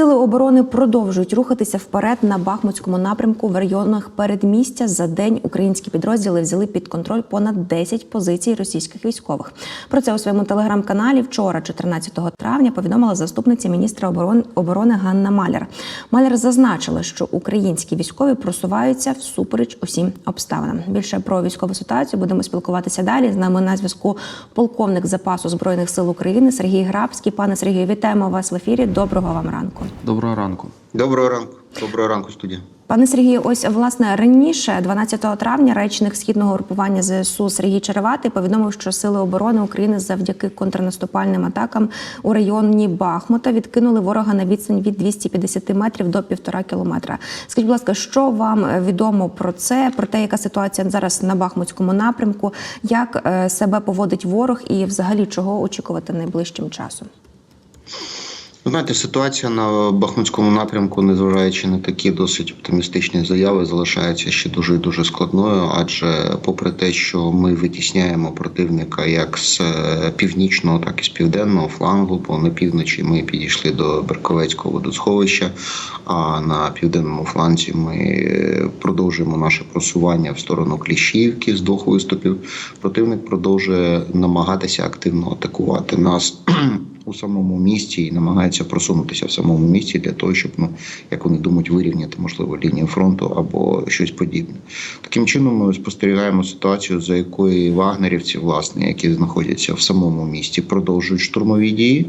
Сили оборони продовжують рухатися вперед на Бахмутському напрямку в районах передмістя. За день українські підрозділи взяли під контроль понад 10 позицій російських військових. Про це у своєму телеграм-каналі вчора, 14 травня, повідомила заступниця міністра оборони, оборони Ганна Маляр. Маляр зазначила, що українські військові просуваються всупереч усім обставинам. Більше про військову ситуацію будемо спілкуватися далі. З нами на зв'язку полковник запасу збройних сил України Сергій Грабський. Пане Сергію, вітаємо вас в ефірі. Доброго вам ранку. Доброго ранку. Доброго ранку. Доброго ранку, студія. Пане Сергію, ось власне раніше, 12 травня, речник східного групування ЗСУ Сергій Череватий повідомив, що сили оборони України завдяки контрнаступальним атакам у районі Бахмута відкинули ворога на відстань від 250 метрів до півтора кілометра. Скажіть, будь ласка, що вам відомо про це? Про те, яка ситуація зараз на Бахмутському напрямку, як е, себе поводить ворог, і взагалі чого очікувати найближчим часом? Ви знаєте, ситуація на Бахмутському напрямку, незважаючи на такі досить оптимістичні заяви, залишається ще дуже і дуже складною. Адже, попри те, що ми витісняємо противника як з е, північного, так і з південного флангу, бо на півночі ми підійшли до Берковецького водосховища. А на південному фланзі ми е, продовжуємо наше просування в сторону Кліщівки з двох виступів. Противник продовжує намагатися активно атакувати нас. У самому місті і намагається просунутися в самому місті для того, щоб ну як вони думають, вирівняти можливо лінію фронту або щось подібне. Таким чином ми спостерігаємо ситуацію, за якої вагнерівці, власне, які знаходяться в самому місті, продовжують штурмові дії.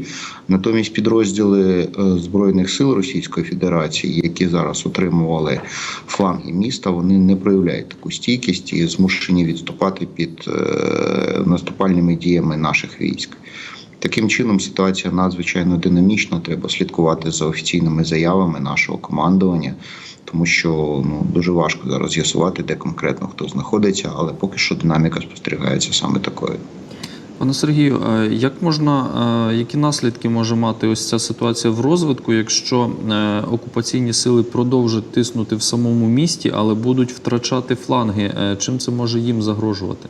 Натомість підрозділи е, збройних сил Російської Федерації, які зараз отримували фланги міста, вони не проявляють таку стійкість і змушені відступати під е, наступальними діями наших військ. Таким чином ситуація надзвичайно динамічна. Треба слідкувати за офіційними заявами нашого командування, тому що ну дуже важко зараз з'ясувати, де конкретно хто знаходиться, але поки що динаміка спостерігається саме такою. Пане Сергію, як можна, які наслідки може мати ось ця ситуація в розвитку, якщо е, окупаційні сили продовжать тиснути в самому місті, але будуть втрачати фланги? Е, Чим це може їм загрожувати?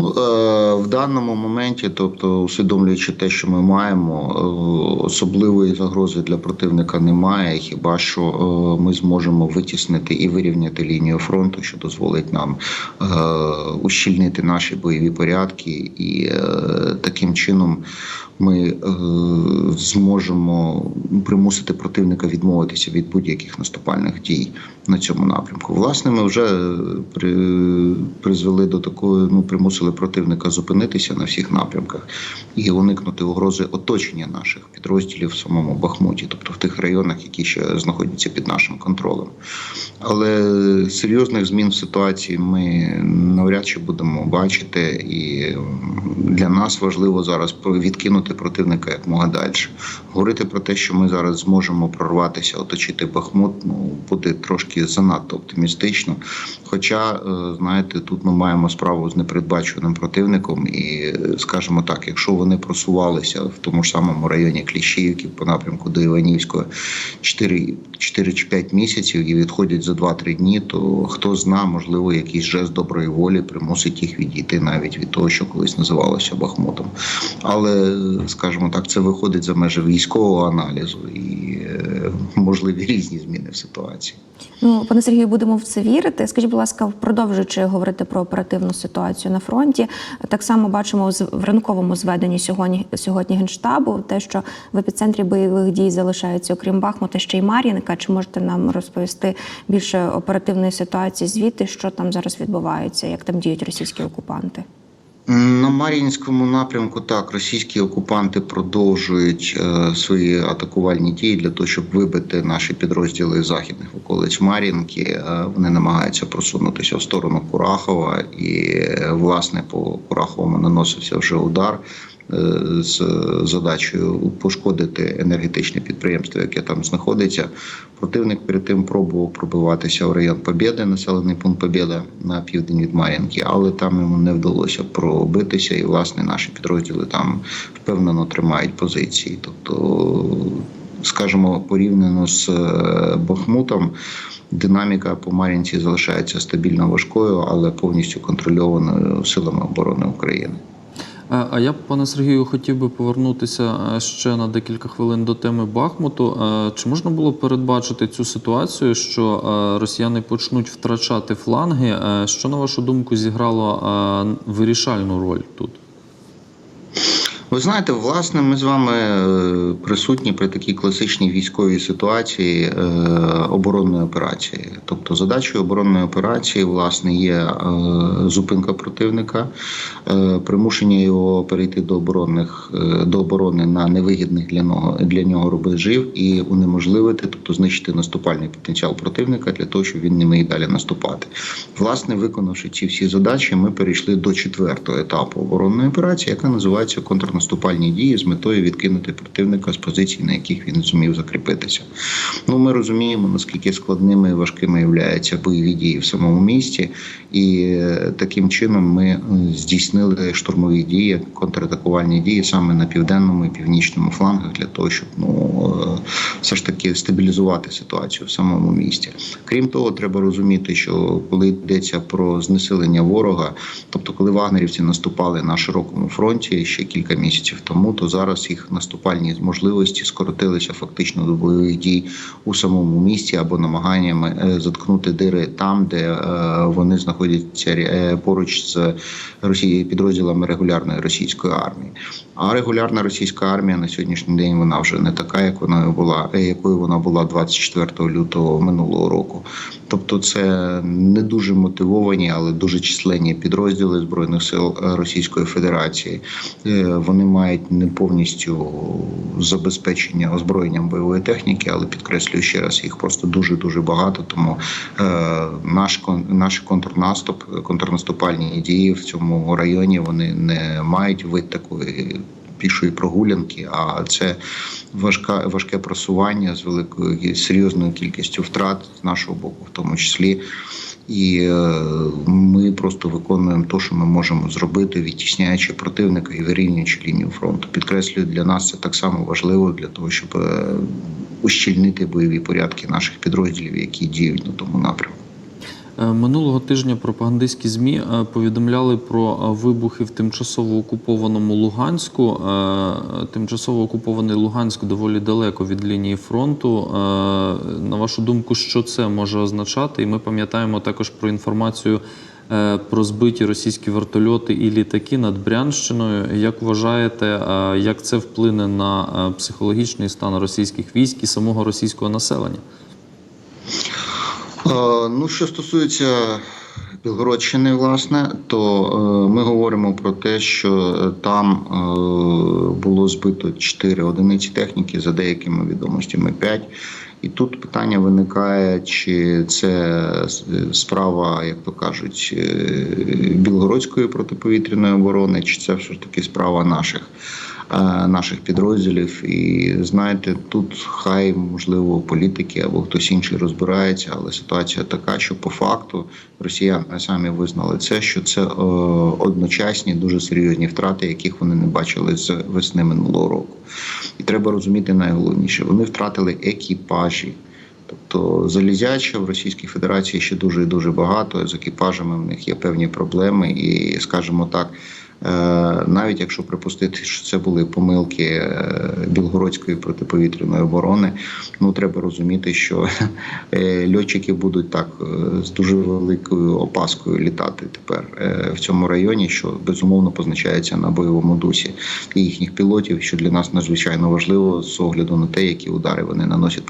Ну, е, в даному моменті, тобто усвідомлюючи те, що ми маємо, е, особливої загрози для противника немає. Хіба що е, ми зможемо витіснити і вирівняти лінію фронту, що дозволить нам ущільнити наші бойові порядки, і таким чином ми е, зможемо примусити противника відмовитися від будь-яких наступальних дій на цьому напрямку. Власне, ми вже е, при, призвели до такої, ну примусили противника зупинитися на всіх напрямках і уникнути угрози оточення наших підрозділів в самому Бахмуті, тобто в тих районах, які ще знаходяться під нашим контролем. Але серйозних змін в ситуації ми навряд чи будемо бачити, і для нас важливо зараз відкинути противника якмога далі. Говорити про те, що ми зараз зможемо прорватися, оточити Бахмут, ну буде трошки занадто оптимістично. Хоча, е, знаєте, тут ми маємо справу з непередбаченим противником, і скажімо так, якщо вони просувалися в тому ж самому районі Кліщіївки по напрямку до Іванівського 4, 4 чи 5 місяців і відходять за 2-3 дні, то хто зна, можливо, якийсь жест доброї волі примусить їх відійти навіть від того, що колись називалося Бахмутом. Але, скажімо так, це виходить за межі військового аналізу і е, можливі різні зміни в ситуації. Ну, пане Сергію, будемо в це вірити. Скажіть, будь ласка, продовжуючи говорити про оперативну ситуацію на фронті, так само бачимо в ранковому зведенні сьогодні сьогодні генштабу, те, що в епіцентрі бойових дій залишаються, окрім Бахмута, ще й Мар'їнка. Чи можете нам розповісти більше оперативної ситуації звідти, що там зараз відбувається, як там діють російські окупанти? На Мар'їнському напрямку так російські окупанти продовжують е, свої атакувальні дії для того, щоб вибити наші підрозділи західних околиць Мар'їнки. Е, вони намагаються просунутися в сторону Курахова, і е, власне по Кураховому наносився вже удар. З задачею пошкодити енергетичне підприємство, яке там знаходиться. Противник перед тим пробував пробиватися в район Побєди, населений пункт Побєда на південь від Мар'їнки, але там йому не вдалося пробитися, і власне наші підрозділи там впевнено тримають позиції. Тобто, скажімо, порівняно з Бахмутом. Динаміка по Мар'їнці залишається стабільно важкою, але повністю контрольованою силами оборони України. А я, пане Сергію, хотів би повернутися е, ще на декілька хвилин до теми Бахмуту. Е, Чи можна було передбачити цю ситуацію, що е, росіяни почнуть втрачати фланги? Що, на вашу думку, зіграло вирішальну роль тут? Ви знаєте, власне, ми з вами е, присутні при такій класичній військовій ситуації е, оборонної операції. Тобто, задачою оборонної операції, власне, є е, зупинка противника, примушення його перейти до оборонних до оборони на невигідних для нього для нього рубежів і унеможливити, тобто знищити наступальний потенціал противника для того, щоб він не міг далі наступати. Власне, виконавши ці всі задачі, ми перейшли до четвертого етапу оборонної операції, яка називається контрнаступальні дії з метою відкинути противника з позицій, на яких він зумів закріпитися. Ну, ми розуміємо, наскільки складними і важкими являються бойові дії в самому місті, і е, таким чином ми е, здійснили штурмові дії, контратакувальні дії саме на південному і північному флангах для того, щоб ну е, все ж таки стабілізувати ситуацію в самому місті. Крім того, треба розуміти, що коли йдеться про знесилення ворога, тобто коли вагнерівці наступали на широкому фронті ще кілька місяців тому, то зараз їх наступальні можливості скоротилися фактично до бойових дій у самому місті або намаганнями е, заткнути дири там, де е, вони знаходяться е, поруч з Росією підрозділами регулярної російської армії. А регулярна російська армія на сьогоднішній день вона вже не така, як вона була, е, якою вона була 24 лютого минулого року. Тобто, це не дуже мотивовані, але дуже численні підрозділи збройних сил е, Російської Федерації. Е, Вони мають не повністю забезпечення озброєнням бойової техніки, але підкреслюю ще раз, їх просто дуже дуже багато. Тому наш наш контрнаступ, контрнаступальні дії в цьому районі вони не мають вид такої. Пішої прогулянки, а це важка важке просування з великою серйозною кількістю втрат з нашого боку, в тому числі. І е, ми просто виконуємо те, що ми можемо зробити, відтісняючи противника і вирівнюючи лінію фронту. Підкреслюю, для нас це так само важливо для того, щоб е, ущільнити бойові порядки наших підрозділів, які діють на тому напрямку. Е, Минулого тижня пропагандистські ЗМІ е, повідомляли про е, вибухи в тимчасово окупованому Луганську. Тимчасово окупований Луганськ доволі далеко від лінії фронту. На вашу думку, що це може означати? І ми пам'ятаємо також про інформацію про збиті російські вертольоти і літаки над Брянщиною. Як вважаєте, як це вплине на психологічний стан російських військ і самого російського населення? Е, Ну, що стосується Білгородщини, власне, то е, ми говоримо про те, що е, там було збито 4 одиниці техніки, за деякими відомостями 5. І тут питання виникає, чи це справа, як то кажуть, білгородської протиповітряної оборони, чи це все ж таки справа наших наших підрозділів. І знаєте, тут хай можливо політики або хтось інший розбирається, але ситуація така, що по факту росіяни самі визнали це, що це е, одночасні дуже серйозні втрати, яких вони не бачили з весни минулого року. І треба розуміти найголовніше: вони втратили екіпажі. Тобто залізяча в Російській Федерації ще дуже і дуже багато. З екіпажами в них є певні проблеми, і скажімо так, е, навіть якщо припустити, що це були помилки е, білгородської протиповітряної оборони, ну треба розуміти, що е, льотчики будуть так е, з дуже великою опаскою літати тепер е, в цьому районі, що безумовно позначається на бойовому дусі і їхніх пілотів, що для нас надзвичайно важливо з огляду на те, які удари вони наносять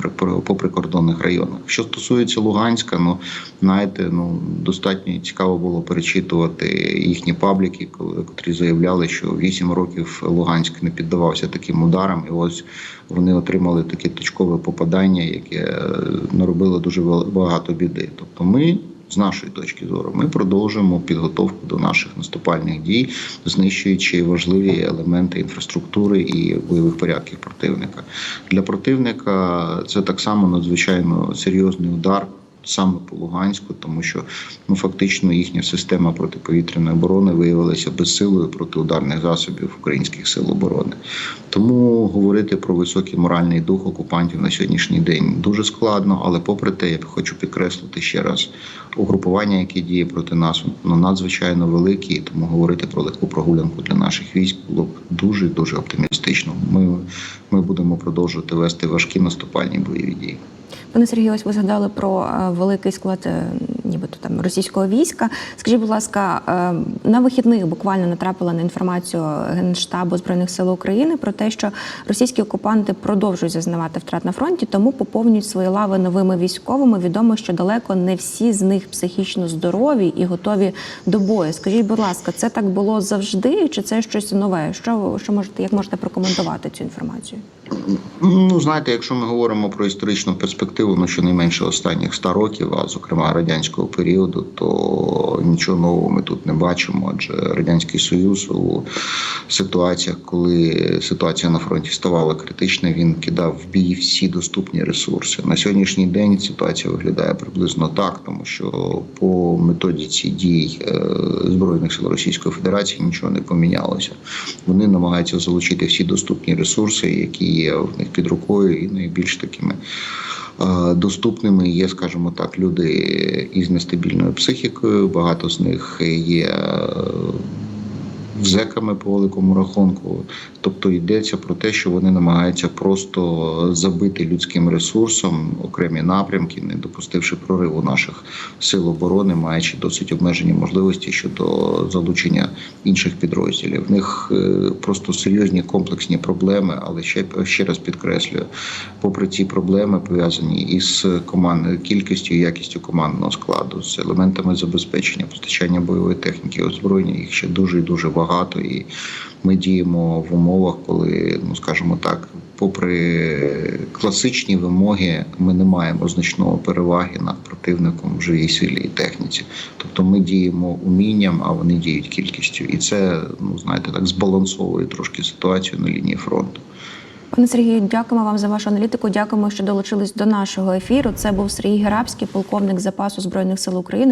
по прикордонних районах. Що стосується Луганська, ну знаєте, ну достатньо цікаво було перечитувати їхні пабліки, коли котрі заявляли, що 8 років Луганськ не піддавався таким ударам, і ось вони отримали таке точкове попадання, яке е, наробило дуже багато біди. Тобто, ми. З нашої точки зору, ми продовжуємо підготовку до наших наступальних дій, знищуючи важливі елементи інфраструктури і бойових порядків противника. Для противника це так само надзвичайно серйозний удар. Саме по Луганську, тому що ну фактично їхня система протиповітряної оборони виявилася безсилою проти ударних засобів українських сил оборони. Тому говорити про високий моральний дух окупантів на сьогоднішній день дуже складно, але попри те, я хочу підкреслити ще раз, угрупування, яке діє проти нас, воно надзвичайно велике, і тому говорити про легку прогулянку для наших військ було б дуже дуже оптимістично. Ми, ми будемо продовжувати вести важкі наступальні бойові дії. Пане Сергію, ось ви згадали про е, великий склад, е, нібито там російського війська. Скажіть, будь ласка, е, на вихідних буквально натрапила на інформацію Генштабу збройних сил України про те, що російські окупанти продовжують зазнавати втрат на фронті, тому поповнюють свої лави новими військовими. Відомо, що далеко не всі з них психічно здорові і готові до бою. Скажіть, будь ласка, це так було завжди, чи це щось нове? Що, що можете, як можете прокоментувати цю інформацію? Ну, знаєте, якщо ми говоримо про історичну перспективу, ну щонайменше останніх 100 років, а зокрема радянського періоду, то нічого нового ми тут не бачимо. Адже радянський союз у ситуаціях, коли ситуація на фронті ставала критичною, він кидав в бій всі доступні ресурси. На сьогоднішній день ситуація виглядає приблизно так, тому що по методиці дій е, збройних сил Російської Федерації нічого не помінялося. Вони намагаються залучити всі доступні ресурси, які є в них під рукою, і найбільш такими доступними є, скажімо так, люди із нестабільною психікою. Багато з них є. Зеками по великому рахунку, тобто йдеться про те, що вони намагаються просто забити людським ресурсом окремі напрямки, не допустивши прориву наших сил оборони, маючи досить обмежені можливості щодо залучення інших підрозділів. В них е, просто серйозні комплексні проблеми, але ще ще раз підкреслюю, попри ці проблеми пов'язані із командною кількістю і якістю командного складу, з елементами забезпечення, постачання бойової техніки, озброєння їх ще дуже і дуже багато. І ми діємо в умовах, коли, ну скажімо так, попри класичні вимоги, ми не маємо значного переваги над противником в живій силі і техніці. Тобто ми діємо умінням, а вони діють кількістю, і це ну знаєте, так збалансовує трошки ситуацію на лінії фронту. Пане Сергію, дякуємо вам за вашу аналітику. Дякуємо, що долучились до нашого ефіру. Це був Сергій Герабський, полковник запасу збройних сил України.